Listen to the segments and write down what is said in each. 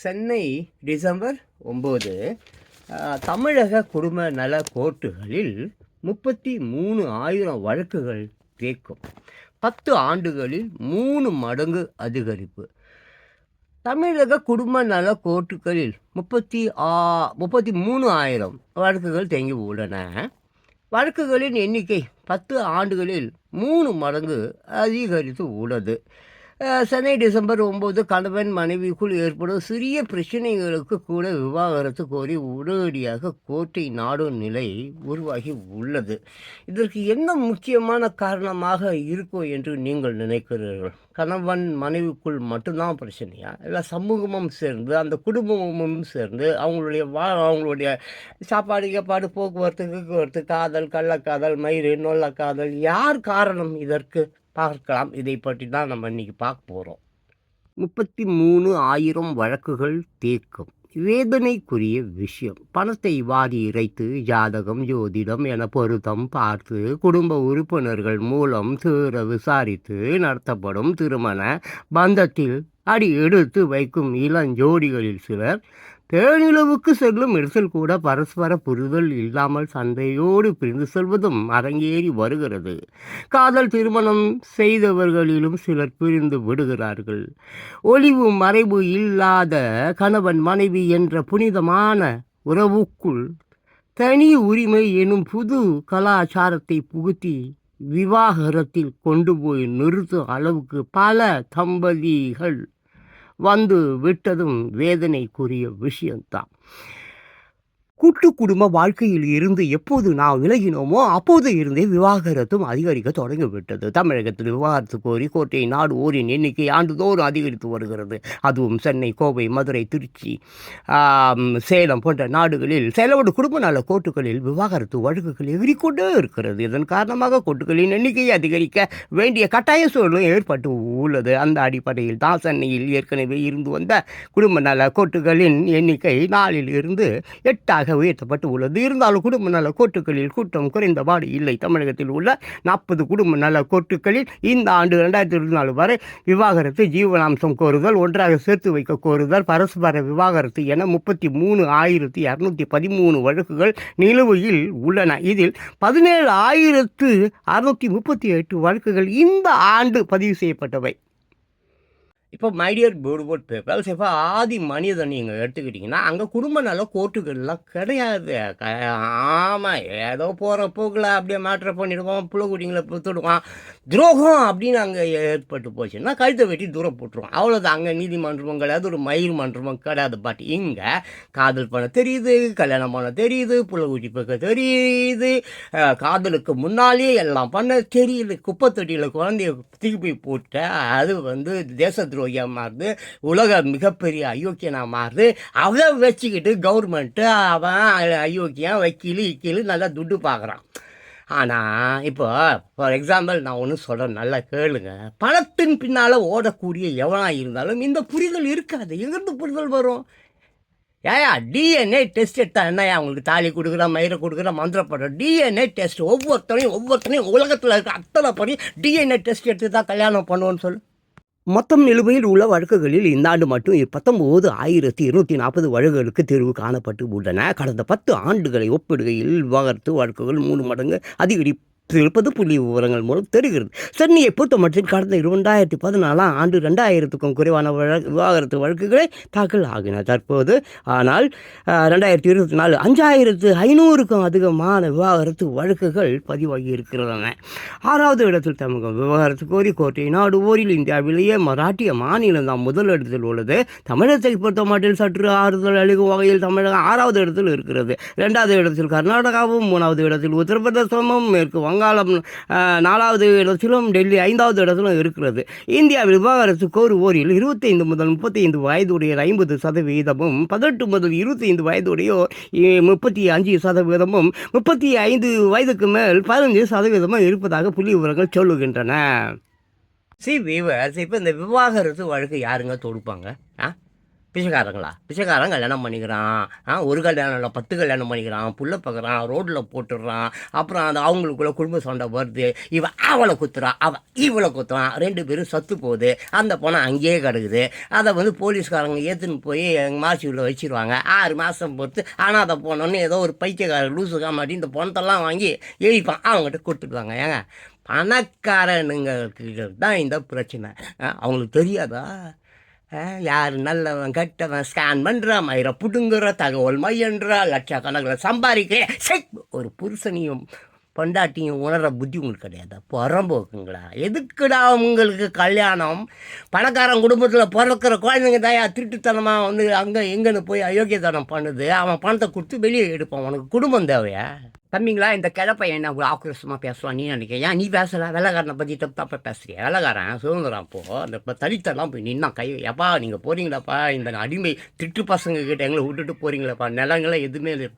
Chennai December ஒம்பது தமிழக குடும்ப நல கோர்ட்டுகளில் முப்பத்தி மூணு ஆயிரம் வழக்குகள் தேக்கம் பத்து ஆண்டுகளில் மூணு மடங்கு அதிகரிப்பு. தமிழக குடும்ப நல கோர்ட்டுகளில் முப்பத்தி ஆ முப்பத்தி மூணு ஆயிரம் வழக்குகள் தேங்கி உள்ளன. வழக்குகளின் எண்ணிக்கை பத்து ஆண்டுகளில் மூணு மடங்கு அதிகரித்து உள்ளது. சென்னை டிசம்பர் ஒம்பது கணவன் மனைவிக்குள் ஏற்படும் சிறிய பிரச்சனைகளுக்கு கூட விவாகரத்து கோரி உடனடியாக கோர்ட்டை நாடும் நிலை உருவாகி உள்ளது. இதற்கு என்ன முக்கியமான காரணமாக இருக்கும் என்று நீங்கள் நினைக்கிறீர்கள்? கணவன் மனைவிக்குள் மட்டும்தான் பிரச்சனையா? இல்லை சமூகமும் சேர்ந்து அந்த குடும்பமும் சேர்ந்து அவங்களுடைய வா அவங்களுடைய சாப்பாடு கேப்பாடு போக்குவரத்து போக்குவரத்து காதல் கள்ளக்காதல் மயிறு நொல்லக்காதல் யார் காரணம் இதற்கு? பார்க்கலாம். இதை பற்றி தான் நம்ம இன்றைக்கி பார்க்க போகிறோம் முப்பத்தி மூணு ஆயிரம் வழக்குகள் தேக்கம் வேதனைக்குரிய விஷயம். பணத்தை வாரி இறைத்து ஜாதகம் ஜோதிடம் என பொருத்தம் பார்த்து குடும்ப உறுப்பினர்கள் மூலம் தீர விசாரித்து நடத்தப்படும் திருமண பந்தத்தில் அடி எடுத்து வைக்கும் இளஞ்சோடிகளில் சிலர் தேனிலவுக்கு செல்லும் இடத்தில் கூட பரஸ்பர புரிதல் இல்லாமல் சந்தையோடு பிரிந்து செல்வதும் அரங்கேறி வருகிறது. காதல் திருமணம் செய்தவர்களிலும் சிலர் பிரிந்து விடுகிறார்கள். ஒளிவு மறைவு இல்லாத கணவன் மனைவி என்ற புனிதமான உறவுக்குள் தனி உரிமை எனும் புது கலாச்சாரத்தை புகுத்தி விவாகரத்தில் கொண்டு போய் நிறுத்தும் அளவுக்கு பல தம்பதிகள் வந்து விட்டதும் வேதனைக்குரிய விஷயம்தான். கூட்டு குடும்ப வாழ்க்கையில் இருந்து எப்போது நாம் விலகினோமோ அப்போது இருந்தே விவாகரத்தும் அதிகரிக்க தொடங்கிவிட்டது. தமிழகத்தில் விவாகரத்து கோரி கோட்டை நாடு ஓரின் எண்ணிக்கை ஆண்டுதோறும் அதிகரித்து வருகிறது. அதுவும் சென்னை கோவை மதுரை திருச்சி சேலம் போன்ற நாடுகளில் சேலோடு குடும்ப நல கோர்ட்டுகளில் விவாகரத்து வழக்குகள் எகிரிக்கொண்டே இருக்கிறது. இதன் காரணமாக கோர்ட்டுகளின் எண்ணிக்கையை அதிகரிக்க வேண்டிய கட்டாய சூழலும் ஏற்பட்டு உள்ளது. அந்த அடிப்படையில் தான் சென்னையில் ஏற்கனவே இருந்து வந்த குடும்ப நல கோர்ட்டுகளின் எண்ணிக்கை நாளில் இருந்து எட்டாக உயர்த்தப்பட்டு உள்ளது. இருந்தாலும் குடும்ப நல கோர்ட்டுகளில் கூட்டம் குறைந்தபாடு இல்லை. தமிழகத்தில் உள்ள நாற்பது குடும்ப நல கோர்ட்டுகளில் இந்த ஆண்டு ரெண்டாயிரத்தி இருபத்தி நாலு வரை விவாகரத்து ஜீவனாம்சம் கோருதல் ஒன்றாக சேர்த்து வைக்க கோருதல் பரஸ்பர விவாகரத்து என முப்பத்தி மூணு ஆயிரத்தி இரநூத்தி பதிமூணு வழக்குகள் நிலுவையில் உள்ளன. இதில் பதினேழு ஆயிரத்து அறுநூற்றி முப்பத்தி எட்டு வழக்குகள் இந்த ஆண்டு பதிவு செய்யப்பட்டவை. இப்போ மைடியர் பியூட்டிஃபுல் பீப்பிள்ஸ் இப்போ ஆதி மனிதன் நீங்கள் எடுத்துக்கிட்டிங்கன்னா அங்கே குடும்ப நல கோர்ட்டுகள்லாம் கிடையாது. க- ஆமாம் ஏதோ போகிற போக்கில் அப்படியே மேட்ரு பண்ணிடுவோம் புள்ள குட்டிங்களை புத்துடுவான். துரோகம் அப்படின்னு அங்கே ஏற்பட்டு போச்சுன்னா கழுத்தை வெட்டி தூரம் போட்டுருவோம் அவ்வளோதான் அங்கே நீதிமன்றமும் கிடையாது ஒரு மயில் மன்றமும் கிடையாது. பட் இங்கே காதல் பண்ண தெரியுது கல்யாணம் பண்ண தெரியுது புள்ள குட்டி பார்க்க தெரியுது. காதலுக்கு முன்னாலேயே எல்லாம் பண்ண தெரியுது. குப்பை தொட்டியில் குழந்தைய தூக்கி போய் போட்ட அது வந்து தேச துரோகியாக மாறுது. உலக மிகப்பெரிய அயோக்கியனாக மாறுது. அதை வச்சுக்கிட்டு கவர்மெண்ட்டு அவன் அயோக்கியன் வக்கீல் இக்கீல் நல்லா துட்டு பார்க்குறான். ஆனால் இப்போ ஃபார் எக்ஸாம்பிள் நான் ஒன்று சொல்கிறேன் நல்லா கேளுங்க. பணத்தின் பின்னால் ஓடக்கூடிய எவனாக இருந்தாலும் இந்த புரிதல் இருக்காது. எங்கேருந்து புரிதல் வரும்? ஏயா டிஎன்ஏ டெஸ்ட் எடுத்தா என்னையா அவங்களுக்கு தாலி கொடுக்குற மயிரை கொடுக்குற மந்திரப்படுற டிஎன்ஏ டெஸ்ட் ஒவ்வொருத்தனையும் ஒவ்வொருத்தனையும் உலகத்தில் இருக்க அத்தனை படி டிஎன்ஏ டெஸ்ட் எடுத்து தான் கல்யாணம் பண்ணுவோன்னு சொல்லு. மொத்தம் நிலுவையில் உள்ள வழக்குகளில் இந்த ஆண்டு மட்டும் பத்தொன்பது ஆயிரத்தி இருநூத்தி நாற்பது வழக்குகளுக்கு தீர்வு காணப்பட்டு உள்ளன. கடந்த பத்து ஆண்டுகளை ஒப்பிடுகையில் விவாகரத்து வழக்குகள் மூணு மடங்கு அதிகரி இருப்பது புள்ளி விவரங்கள் மூலம் தெரிகிறது. சென்னையை பொறுத்தமட்டில் கடந்த இரண்டாயிரத்தி பதினாலாம் ஆண்டு ரெண்டாயிரத்துக்கும் குறைவான வழக்கு விவாகரத்து வழக்குகளை தாக்கல் ஆகின. தற்போது ஆனால் ரெண்டாயிரத்தி இருபத்தி நாலு அஞ்சாயிரத்து ஐநூறுக்கும் அதிகமான விவாகரத்து வழக்குகள் பதிவாகி இருக்கிறதன. ஆறாவது இடத்தில் தமிழகம் விவகாரத்து கோரி கோட்டை நாடு ஓரில் இந்தியாவிலேயே மராட்டிய மாநிலம் தான் முதல் இடத்தில் உள்ளது. தமிழகத்தை பொறுத்த மட்டில் சற்று ஆறுதல் அளிக்கும் வகையில் தமிழகம் ஆறாவது இடத்தில் இருக்கிறது. இரண்டாவது இடத்தில் கர்நாடகாவும் மூணாவது இடத்தில் உத்தரப்பிரதேசமும் மேற்கு வங்காளம் நாலாவது இடத்திலும் டெல்லி ஐந்தாவது இடத்திலும் இருக்கிறது. இந்தியாவில் விவாகரத்து கோருவோரில் இருபத்தைந்து முதல் முப்பத்தைந்து வயதுடைய ஐம்பது சதவீதமும் பதினெட்டு முதல் இருபத்தைந்து வயதுடையோர் முப்பத்தி அஞ்சு சதவீதமும் முப்பத்தி ஐந்து வயதுக்கு மேல் பதினஞ்சு சதவீதமும் இருப்பதாக புள்ளி விவரங்கள் சொல்லுகின்றன சி வீவர்ஸ் இப்போ இந்த விவாகரத்து வழக்கு யாருங்க தொடுப்பாங்க? ஆ? பிச்சைக்காரங்களா? பிச்சைக்காரன் கல்யாணம் பண்ணிக்கிறான். ஆ ஒரு கல்யாணம் இல்லை பத்து கல்யாணம் பண்ணிக்கிறான். புள்ள பார்க்குறான் ரோட்டில் போட்டுடுறான் அப்புறம் அந்த அவங்களுக்குள்ள குடும்ப சண்டை வருது. இவன் அவளை குத்துறான் அவன் இவளை குத்துறான். ரெண்டு பேரும் சத்து போகுது. அந்த பணம் அங்கேயே கிடக்குது. அதை வந்து போலீஸ்காரங்க ஏற்றுன்னு போய் எங்கள் மாசியில் வச்சிருவாங்க. ஆறு மாதம் பொறுத்து ஆனால் அதை போனோன்னு ஏதோ ஒரு பைத்தியக்காரர் லூசுக்கா மாட்டி இந்த பணத்தெல்லாம் வாங்கி எழுப்பான் அவங்ககிட்ட கொடுத்துடுவாங்க. ஏங்க பணக்காரனுங்களுக்கு தான் இந்த பிரச்சனை. அவங்களுக்கு தெரியாதா? யார் நல்லவன் கெட்டவன் ஸ்கேன் பண்ணுறான் மயிரை புடுங்குற தகவல் மையன்றா லட்சக்கணக்கில் சம்பாதிக்கிறேன் சை ஒரு புருஷனையும் பொண்டாட்டியும் உணர்ற புத்தி உங்களுக்கு கிடையாது? புறம்போக்குங்களா எதுக்குடா உங்களுக்கு கல்யாணம்? பணக்காரன் குடும்பத்தில் பிறக்கிற குழந்தைங்க தாயா திருட்டுத்தனமாக வந்து அங்கே எங்கேன்னு போய் அயோக்கியத்தனம் பண்ணுது? அவன் பணத்தை கொடுத்து வெளியே எடுப்பான். உனக்கு குடும்பம் தேவையா? தம்பிங்களா இந்த கிழப்பை என்ன அவ்வளோ ஆக்ரோஷமாக பேசுவான்? நீ நினைக்க ஏன் நீ பேசல வெள்ளக்காரனை பற்றி தப்பு தப்பாக பேசுறியா? வெள்ளக்காரன் சுதந்திரம் அப்போ அந்த இப்போ தலித்தெல்லாம் போய் நின்னா கை எப்பா நீங்கள் போகிறீங்களாப்பா இந்த அடிமை திட்டு பசங்க கிட்ட எங்களை விட்டுட்டு போகிறீங்களாப்பா நிலங்களை எதுவுமே இல்லை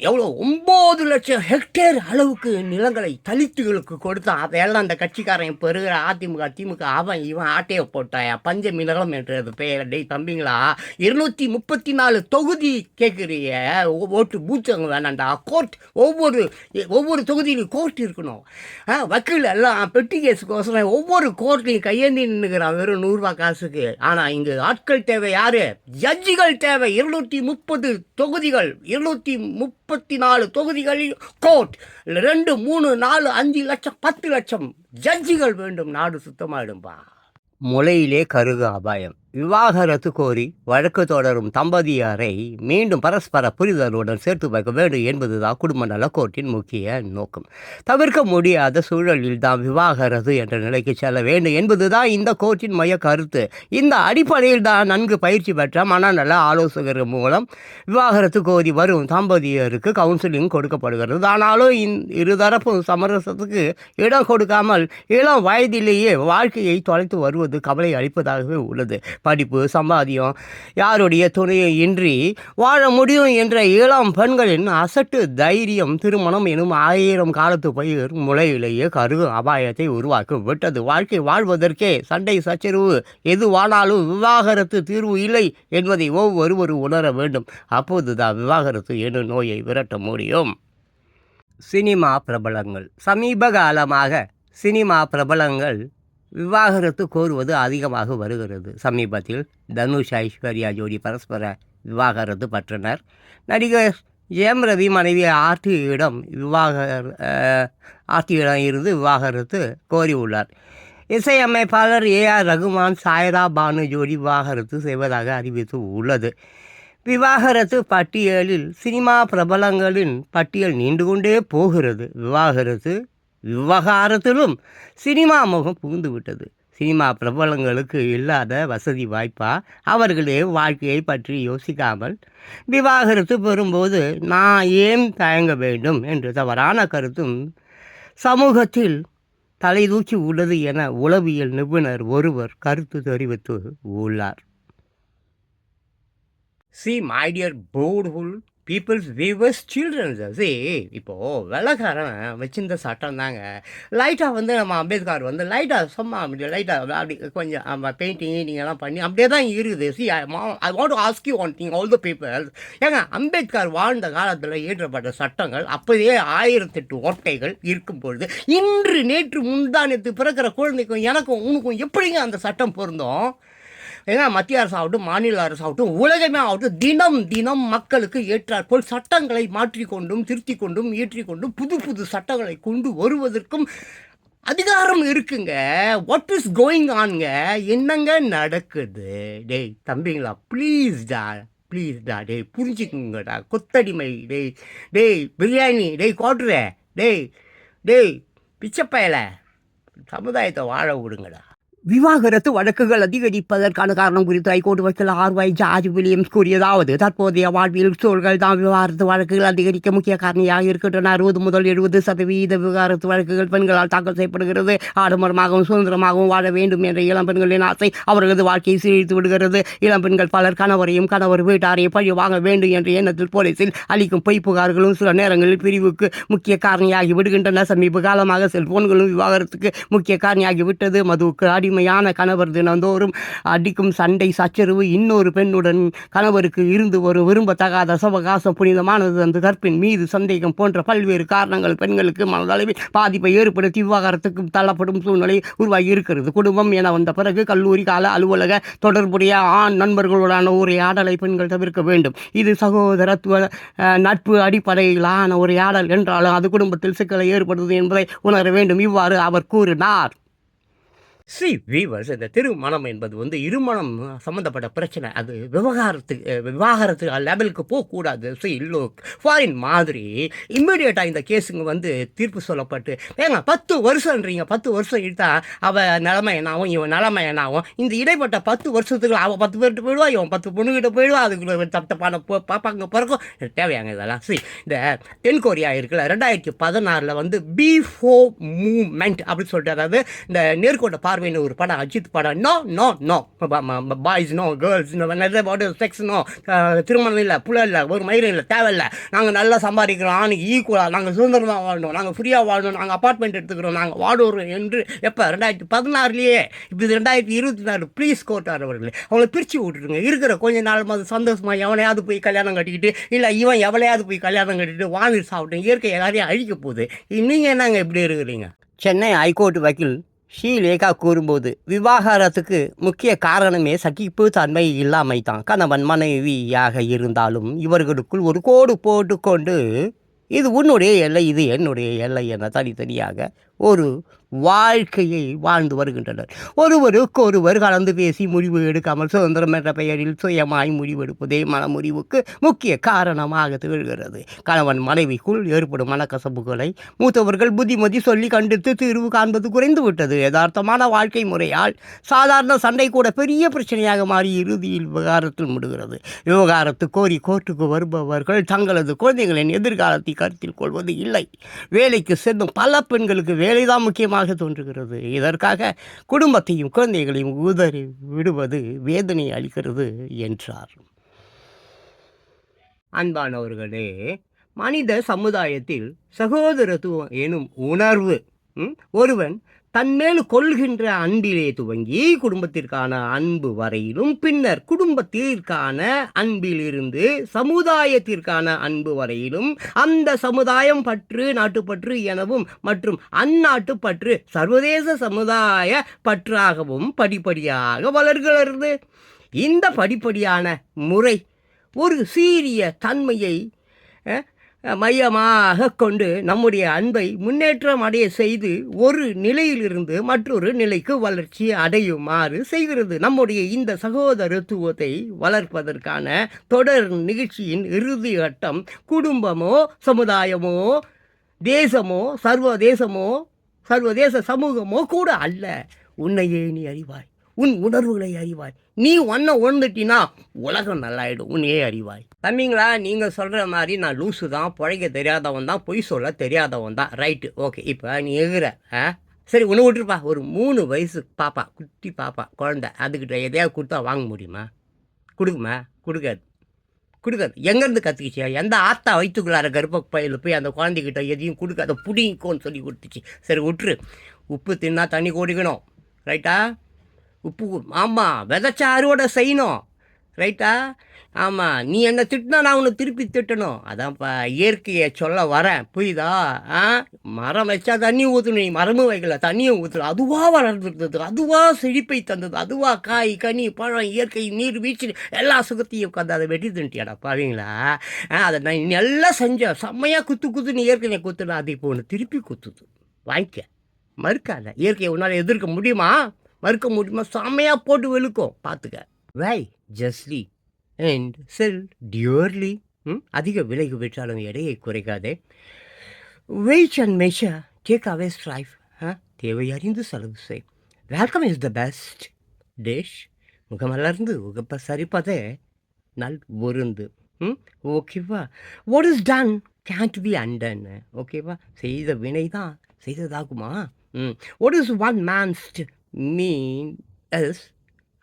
எவ்வளோ ஒம்பது லட்சம் ஹெக்டேர் அளவுக்கு நிலங்களை தலித்துகளுக்கு கொடுத்தான். அதையெல்லாம் அந்த கட்சிக்காரன் இப்போ இருக்கிற அதிமுக திமுக அவன் இவன் ஆட்டையை போட்டாயா? பஞ்ச மிளகம் என்றது பெயர். டெய் தம்பிங்களா இருநூற்றி முப்பத்தி நாலு தொகுதி கேட்குறிய ஓட்டு பூச்சவங்க வேணாண்டா. கோர்ட் ஒவ்வொரு ஒவ்வொரு தொகுதியிலும் கோர்ட் இருக்கணும். ஆ, வக்கீல் எல்லாம் பெட்டி கேஸுக்கோசரம் ஒவ்வொரு கோர்ட்லையும் கையேந்தி நின்றுக்கிறான் வெறும் நூறுரூவா காசுக்கு. ஆனால் இங்கு ஆட்கள் தேவை யார்? ஜட்ஜிகள் தேவை. இருநூற்றி முப்பது தொகுதிகள் இருநூற்றி முப்பத்தி நாலு தொகுதிகளில் கோர்ட் ரெண்டு மூணு நாலு அஞ்சு லட்சம் பத்து லட்சம் ஜட்ஜிகள் வேண்டும். நாடு சுத்தமாயிடும்பா. முளையிலே கருகு அபாயம். விவாகரத்து கோரி வழக்கு தொடரும் தம்பதியாரை மீண்டும் பரஸ்பர புரிதலுடன் சேர்த்து வைக்க வேண்டும் என்பதுதான் குடும்ப நல கோர்ட்டின் முக்கிய நோக்கம். தவிர்க்க முடியாத சூழலில் தான் விவாகரத்து என்ற நிலைக்கு செல்ல வேண்டும் என்பதுதான் இந்த கோர்ட்டின் மைய கருத்து. இந்த அடிப்படையில் தான் நன்கு பயிற்சி பெற்ற மனநல ஆலோசகர் மூலம் விவாகரத்து கோரி வரும் தம்பதியருக்கு கவுன்சிலிங் கொடுக்கப்படுகிறது. ஆனாலும் இந் இருதரப்பு சமரசத்துக்கு இடம் கொடுக்காமல் இளம் வயதிலேயே வாழ்க்கையை தொலைத்து வருவது கவலை அளிப்பதாகவே உள்ளது. படிப்பு சம்பாதியம் யாருடைய துணையும் இன்றி வாழ முடியும் என்ற இளம் பெண்களின் அசட்டு தைரியம் திருமணம் எனும் ஆயிரம் காலத்து பயிர் முளையிலேயே கருகும் அபாயத்தை உருவாக்கி விட்டது. வாழ்க்கை வாழ்வதற்கே சண்டை சச்சரவு எதுவானாலும் விவாகரத்து தீர்வு இல்லை என்பதை ஒவ்வொருவரும் உணர வேண்டும். அப்போதுதான் விவாகரத்து எனும் நோயை விரட்ட முடியும். சினிமா பிரபலங்கள். சமீப காலமாக சினிமா பிரபலங்கள் விவாகரத்து கோருவது அதிகமாக வருகிறது. சமீபத்தில் தனுஷ் ஐஸ்வர்யா ஜோடி பரஸ்பர விவாகரத்து பற்றனர். நடிகர் ஜெயம் ரவி மனைவி ஆர்டியிடம் விவாக ஆர்டியிடம் இருந்து விவாகரத்து கோரியுள்ளார். இசையமைப்பாளர் ஏ ஆர் ரகுமான் சாயரா பானு ஜோடி விவாகரத்து செய்வதாக அறிவித்து உள்ளது. விவாகரத்து பட்டியலில் சினிமா பிரபலங்களின் பட்டியல் நீண்டு கொண்டே போகிறது. விவாகரத்து விவகாரத்திலும் சினிமா முகம் புகுந்து விட்டது. சினிமா பிரபலங்களுக்கு இல்லாத வசதி வாய்ப்பா? அவர்களே வாழ்க்கையை பற்றி யோசிக்காமல் விவாகரத்து பெறும்போது நான் ஏன் தயங்க வேண்டும் என்று தவறான கருத்தும் சமூகத்தில் தலைதூக்கி உள்ளது என உளவியல் நிபுணர் ஒருவர் கருத்து தெரிவித்து உள்ளார். சி மை டியர் போர்ட்ஃபுல் பீப்புள்ஸ் வீவர்ஸ் சில்ட்ரன்ஸ் சி இப்போது வெள்ளக்காரன் வச்சிருந்த சட்டம் தாங்க லைட்டாக வந்து நம்ம அம்பேத்கர் வந்து லைட்டாக சும்மா அப்படி லைட்டாக அப்படி கொஞ்சம் நம்ம பெயிண்டிங் நீங்கள்லாம் பண்ணி அப்படியே தான் இருக்குது. See I I want ask you one thing all the peoples ஏங்க அம்பேத்கர் வாழ்ந்த காலத்தில் இயற்றப்பட்ட சட்டங்கள் அப்போதே ஆயிரத்தெட்டு ஓட்டைகள் இருக்கும் பொழுது இன்று நேற்று முந்தானத்து பிறக்கிற குழந்தைக்கும் எனக்கும் உனக்கும் எப்படிங்க அந்த சட்டம் பொருந்தும்? ஏன்னா மத்திய அரசு ஆகட்டும் மாநில அரசு ஆகட்டும் உலகமே ஆகட்டும் தினம் தினம் மக்களுக்கு ஏற்றாற்போல் சட்டங்களை மாற்றிக்கொண்டும் திருத்தி கொண்டும் இயற்றிக்கொண்டும் புது புது சட்டங்களை கொண்டு வருவதற்கும் அதிகாரம் இருக்குங்க. வாட் இஸ் கோயிங் ஆன்ங்க என்னங்க நடக்குது? டேய் தம்பிங்களா ப்ளீஸ் டா ப்ளீஸ் டா டேய் புரிஞ்சுக்குங்கடா கொத்தடிமை டேய் டேய் பிரியாணி டேய் கோட்டுற டேய் டேய் பிச்சைப்பயலை சமுதாயத்தை வாழ விடுங்கடா. விவாகரத்து வழக்குகள் அதிகரிப்பதற்கான காரணம் குறித்து ஹைகோர்ட் வக்கீல் ஆர்வாய் ஜார்ஜ் வில்லியம்ஸ் கூறியதாவது தற்போதைய வாழ்வியல் சூழல்கள் தான் விவாகரத்து வழக்குகள் அதிகரிக்க முக்கிய காரணியாக இருக்கின்றன. அறுபது முதல் எழுபது சதவீத விவாகரத்து வழக்குகள் பெண்களால் தாக்கல் செய்யப்படுகிறது. ஆடம்பரமாகவும் சுதந்திரமாகவும் வாழ வேண்டும் என்ற இளம் பெண்களின் ஆசை அவர்களது வாழ்க்கையை சீழித்து விடுகிறது. இளம் பெண்கள் பலர் கணவரையும் கணவர் வீட்டாரையும் பழி வாங்க வேண்டும் என்ற எண்ணத்தில் போலீசில் அளிக்கும் பொய் புகார்களும் சில நேரங்களில் பிரிவுக்கு முக்கிய காரணியாகி விடுகின்றன. சமீப காலமாக செல்போன்களும் விவாகரத்துக்கு முக்கிய காரணியாகி விட்டது. மதுவுக்கு அடிமை அடிமையான கணவர் தினந்தோறும் அடிக்கும் சண்டை சச்சரவு இன்னொரு பெண்ணுடன் கணவருக்கு இருந்து ஒரு விரும்பத்தகாத சவகாசம் புனிதமானது. அந்த கற்பின் மீது சந்தேகம் போன்ற பல்வேறு காரணங்கள் பெண்களுக்கு மனதளவில் பாதிப்பை ஏற்படுத்தி விவாகரத்துக்கு தள்ளப்படும் சூழ்நிலை உருவாகி இருக்கிறது. குடும்பம் என வந்த பிறகு கல்லூரி கால அலுவலக தொடர்புடைய ஆண் நண்பர்களுடான உரையாடலை பெண்கள் தவிர்க்க வேண்டும். இது சகோதரத்துவ நட்பு அடிப்படையிலான உரையாடல் என்றாலும் அது குடும்பத்தில் சிக்கலை ஏற்படுது என்பதை உணர வேண்டும். இவ்வாறு அவர் கூறினார். ஸ்ரீ வீவர்ஸ் இந்த திருமணம் என்பது வந்து இருமணம் சம்மந்தப்பட்ட பிரச்சனை. அது விவகாரத்து விவாகரத்து லெவலுக்கு போகக்கூடாது. ஸ்ரீ லோக் ஃபாரின் மாதிரி இம்மிடியேட்டாக இந்த கேஸுங்க வந்து தீர்ப்பு சொல்லப்பட்டு ஏங்க பத்து வருஷம்ன்றீங்க. பத்து வருஷம் இழுத்தா அவள் நிலமை என்னாகும் இவன் நிலமை என்னாகும் இந்த இடைப்பட்ட பத்து வருஷத்துக்கு அவள் பத்து பேர்கிட்ட போயிடுவா இவன் பத்து பொண்ணுக்கிட்ட போயிடுவா அதுக்குள்ள தப்பு தப்பான போ- பாப்பாங்க பிறக்கும். தேவையாங்க இதெல்லாம். ஸ்ரீ இந்த தென்கொரியா இருக்குல்ல ரெண்டாயிரத்தி பதினாறில் வந்து பி ஃபோ மூமெண்ட் அப்படின்னு சொல்லிட்டு அதாவது இந்த நேர்கோட்ட பார்வைன்னு ஒரு படம் அஜித் படம். No no no boys no girls நிறைய பாட்டு செக்ஸ் நோ திருமணம் இல்லை புள்ள இல்லை ஒரு மயிரும் இல்லை தேவையில்லை. நாங்கள் நல்லா சம்பாதிக்கிறோம். ஆணுக்கு ஈக்குவலாக நாங்கள் சுதந்திரமாக வாழணும் நாங்கள் ஃப்ரீயாக வாழணும் நாங்கள் அப்பார்ட்மெண்ட் எடுத்துக்கிறோம். நாங்கள் வாடுவோம் என்று எப்போ? ரெண்டாயிரத்தி பதினாறுலேயே. இப்போ ரெண்டாயிரத்தி இருபத்தி நாலு ப்ளீஸ் கோட்டார் அவர்களே அவங்கள பிரித்து விட்டுருங்க. இருக்கிற கொஞ்ச நாள் மாதம் சந்தோஷமாக எவனையாவது போய் கல்யாணம் கட்டிக்கிட்டு இல்லை இவன் எவளையாவது போய் கல்யாணம் கட்டிட்டு வாழ்ந்து சாப்பிட்டு இயற்கை எல்லாரையும் அழிக்க போகுது. நீங்கள் என்னங்க இப்படி இருக்கிறீங்க? சென்னை ஹைகோர்ட் வக்கீல் ஸ்ரீலேகா கூறும்போது விவாகரத்துக்கு முக்கிய காரணமே சகிப்பு தன்மை இல்லாமை தான் கணவன் மனைவியாக இருந்தாலும் இவர்களுக்குள் ஒரு கோடு போட்டுக்கொண்டு இது உன்னுடைய எல்லை இது என்னுடைய எல்லை என தனித்தனியாக ஒரு வாழ்க்கையை வாழ்ந்து வருகின்றனர். ஒருவருக்கு ஒருவர் கலந்து பேசி முடிவு எடுக்காமல் சுதந்திரம் என்ற பெயரில் சுயமாய் முடிவெடுப்பதே மனமுறிவுக்கு முக்கிய காரணமாக திகழ்கிறது. கணவன் மனைவிக்குள் ஏற்படும் மனக்கசப்புகளை மூத்தவர்கள் புத்திமதி சொல்லி கண்டித்து தீர்வு காண்பது குறைந்து விட்டது. யதார்த்தமான வாழ்க்கை முறையால் சாதாரண சண்டை கூட பெரிய பிரச்சனையாக மாறி இறுதியில் விவகாரத்தில் முடிகிறது. விவகாரத்து கோரி கோர்ட்டுக்கு வருபவர்கள் தங்களது குழந்தைகளின் எதிர்காலத்தை கருத்தில் கொள்வது இல்லை. வேலைக்கு செல்லும் பல பெண்களுக்கு வேலைதான் முக்கியமாக தோன்றுகிறது. இதற்காக குடும்பத்தையும் குழந்தைகளையும் உதறி விடுவது வேதனை அளிக்கிறது என்றார். அன்பானவர்களே மனித சமுதாயத்தில் சகோதரத்துவம் எனும் உணர்வு ஒருவன் தன்மேல் கொள்கின்ற அன்பிலே துவங்கி குடும்பத்திற்கான அன்பு வரையிலும் பின்னர் குடும்பத்திற்கான அன்பிலிருந்து சமுதாயத்திற்கான அன்பு வரையிலும் அந்த சமுதாயம் பற்று நாட்டுப்பற்று எனவும் மற்றும் அந்நாட்டு பற்று சர்வதேச சமுதாய பற்றாகவும் படிப்படியாக வளர்கிறது. இந்த படிப்படியான முறை ஒரு சீரிய தன்மையை மையமாக கொண்டு நம்முடைய அன்பை முன்னேற்றம் அடைய செய்து ஒரு நிலையிலிருந்து மற்றொரு நிலைக்கு வளர்ச்சி அடையுமாறு செய்கிறது. நம்முடைய இந்த சகோதரத்துவத்தை வளர்ப்பதற்கான தொடர் நிகழ்ச்சியின் இறுதி கட்டம் குடும்பமோ சமுதாயமோ தேசமோ சர்வதேசமோ சர்வதேச சமூகமோ கூட அல்ல. உன்னையே நீ அறிவாய். உன் உணர்வுகளை அறிவாய். நீ ஒன்றை உணர்ந்துட்டினா உலகம் நல்லாயிடும் உன்னையே அறிவாய். தம்பிங்களா நீங்கள் சொல்கிற மாதிரி நான் லூசு தான் பிழைக்க தெரியாதவன் தான் பொய் சொல்ல தெரியாதவன் தான். ரைட்டு ஓகே இப்போ நீ எகுற ஆ? சரி ஒன்று விட்டுருப்பா. ஒரு மூணு வயசு பாப்பா குட்டி பாப்பா குழந்தை அதுக்கிட்ட எதையாவது கொடுத்தா வாங்க முடியுமா? கொடுக்குமா? கொடுக்காது. கொடுக்காது. எங்கேருந்து கற்றுக்கிச்சியா எந்த ஆத்தா வயிற்றுக்குள்ளார கர்ப்பப்பையில் போய் அந்த குழந்தைகிட்ட எதையும் கொடுக்காத புடிங்கோன்னு சொல்லி கொடுத்துச்சு. சரி விட்டுரு. உப்பு தின்னா தண்ணி குடிக்கணும். ரைட்டா உப்பு ஆமாம் விதைச்சா அறுவடை செய்யணும். ரைட்டா ஆமாம் நீ என்னை திட்டினா நான் உன்னை திருப்பி திட்டணும். அதான்ப்பா இயற்கையை சொல்ல வரேன். புரியுதா? ஆ? மரம் வச்சா தண்ணி ஊற்றணும் நீ மரமும் வைக்கல தண்ணியும் ஊற்றல அதுவாக வளர்ந்துருந்தது. அதுவாக செழிப்பை தந்தது. அதுவாக காய் கனி பழம் இயற்கை நீர் வீச்சு எல்லா சுகத்தையும் உட்காந்து அதை வெட்டி தின்ட்டியாடா பாவீங்களா? ஆ அதை நான் நல்லா எல்லாம் செஞ்சேன். செம்மையாக குத்து குத்து நீ இயற்கையை குத்துனா அது இப்போ ஒன்று திருப்பி குத்துது. வாங்கிக்க. மறுக்காத. இயற்கையை உன்னால் எதிர்க்க முடியுமா? மறுக்க முடியுமா செம்மையாக போட்டு வெளுக்கும். பார்த்துக்க. வை ஜஸ்ட்லி அண்ட் செல் டியூர்லி அதிக விலைக்கு விற்றாலும் எடையை குறைக்காதே. Weight and measure take away strife தேவை அறிந்து செலவு செய். Welcome is the best dish முகமலர்ந்து உகப்ப சரிப்பதே நல் உருந்து. ம்? ஓகேவா what is done can't be undone ஓகேவா செய்த வினை தான் செய்ததாகுமா? ம். What is one man's mean is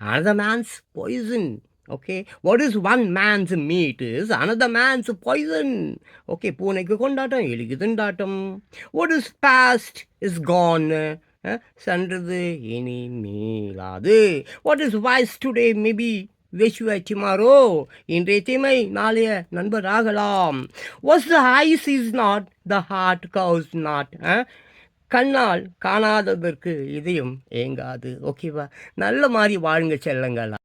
another man's poison. Okay, what is one man's meat is another man's poison. Okay, பூனைக்கு கொண்டாட்டம் எலிக்கு திண்டாட்டம் what is past is gone ah, சென்றது இனி மீளாது what is vice today may be விஷுவ tomorrow இன்றைய தீமை நாளைய நண்பராகலாம் was the eyes is not the heart craves not கண்ணால் காணாததற்கு இதயம் ஏங்காது. ஓகேவா? நல்ல மாதிரி வாழுங்க செல்லங்களா.